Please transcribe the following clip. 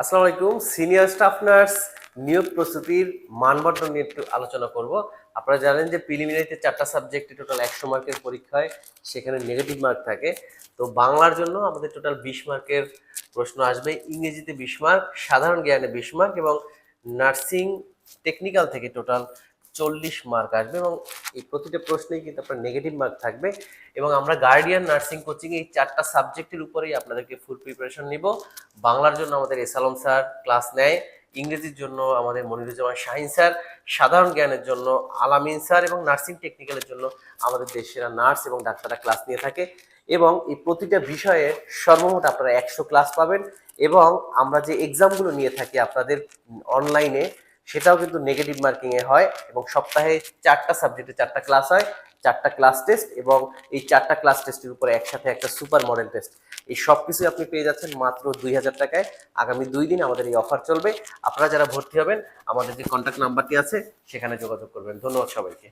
আসসালামু আলাইকুম। Senior staff nurse নিয়োগ প্রস্তুতির মানবর্ধন নিয়ে একটু আলোচনা করব। আপনারা জানেন যে প্রিলিমিনারিতে চারটা সাবজেক্টে টোটাল একশো মার্কের পরীক্ষায় সেখানে নেগেটিভ মার্ক থাকে। তো বাংলার জন্য আমাদের টোটাল বিশ মার্কের প্রশ্ন আসবে। ইংরেজিতে বিশ মার্ক, সাধারণ জ্ঞানে বিশ মার্ক এবং নার্সিং টেকনিক্যাল থেকে টোটাল চল্লিশ মার্ক আসবে এবং এই প্রতিটা প্রশ্নেই কিন্তু আপনার নেগেটিভ মার্ক থাকবে এবং আমরা গার্ডিয়ান নার্সিং কোচিং এই চারটা সাবজেক্টের উপরেই আপনাদেরকে ফুল প্রিপারেশন নিব। বাংলার জন্য আমাদের এসালম স্যার ক্লাস নেয়, ইংরেজির জন্য আমাদের মনিরুজ্জামান শাহিন স্যার, সাধারণ জ্ঞানের জন্য আলামিন স্যার এবং নার্সিং টেকনিক্যালের জন্য আমাদের দেশের নার্স এবং ডাক্তাররা ক্লাস নিয়ে থাকে এবং এই প্রতিটা বিষয়ে সর্বমোট আপনারা একশো ক্লাস পাবেন এবং আমরা যে এক্সামগুলো নিয়ে থাকি আপনাদের অনলাইনে সেটাও কিন্তু নেগেটিভ মার্কিংয়ে হয় এবং সপ্তাহে চারটা সাবজেক্টে চারটা ক্লাস হয়, চারটা ক্লাস টেস্ট এবং এই চারটা ক্লাস টেস্টের উপরে একসাথে একটা সুপার মডেল টেস্ট এই সব কিছুই আপনি পেয়ে যাচ্ছেন মাত্র দুই হাজার টাকায়। আগামী দুই দিন আমাদের এই অফার চলবে। আপনারা যারা ভর্তি হবেন, আমাদের যে কন্ট্যাক্ট নাম্বারটি আছে, সেখানে যোগাযোগ করবেন। ধন্যবাদ সবাইকে।